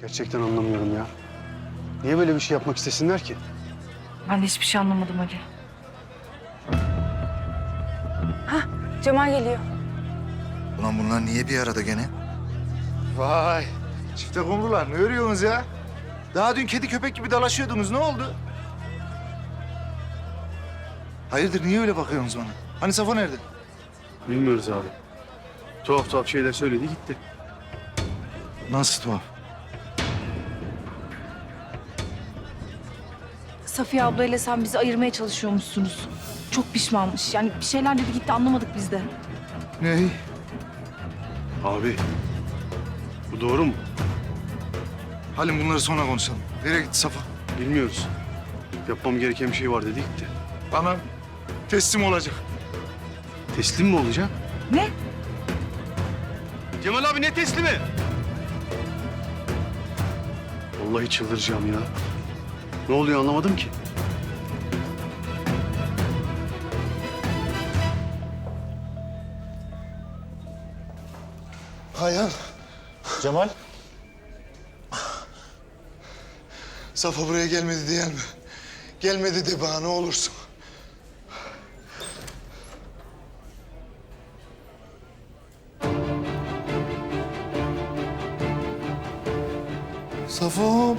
Gerçekten anlamıyorum ya. Niye böyle bir şey yapmak istesinler ki? Ben de hiçbir şey anlamadım Ali. Cemal geliyor. Ulan bunlar niye bir arada gene? Vay. Çifte kumrular ne örüyorsunuz ya? Daha dün kedi köpek gibi dalaşıyordunuz. Ne oldu? Hayırdır niye öyle bakıyorsunuz bana? Hani Safo nerede? Bilmiyoruz abi. Tuhaf tuhaf şeyler söyledi gitti. Nasıl tuhaf? Safiye ablayla sen bizi ayırmaya çalışıyormuşsunuz. Çok pişmanmış. Yani bir şeyler dedi gitti anlamadık biz de. Ne? Abi. Bu doğru mu? Halim bunları sonra konuşalım. Nereye gitti Safo? Bilmiyoruz. Yapmam gereken bir şey var dedi gitti. Bana teslim olacak. Teslim mi olacak? Ne? Cemal abi ne teslimi? Vallahi çıldıracağım ya. Ne oluyor anlamadım ki. Ayhan. Cemal, Safo buraya gelmedi diyen mi? Gelmedi de bana ne olursun. Safo.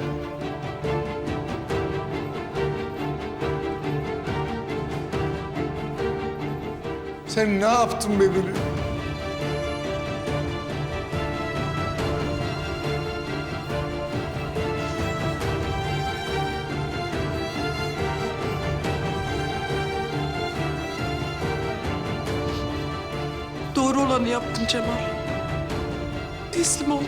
Sen ne yaptın be gülüm? doğru olanı yaptın Cemal. Teslim oldum.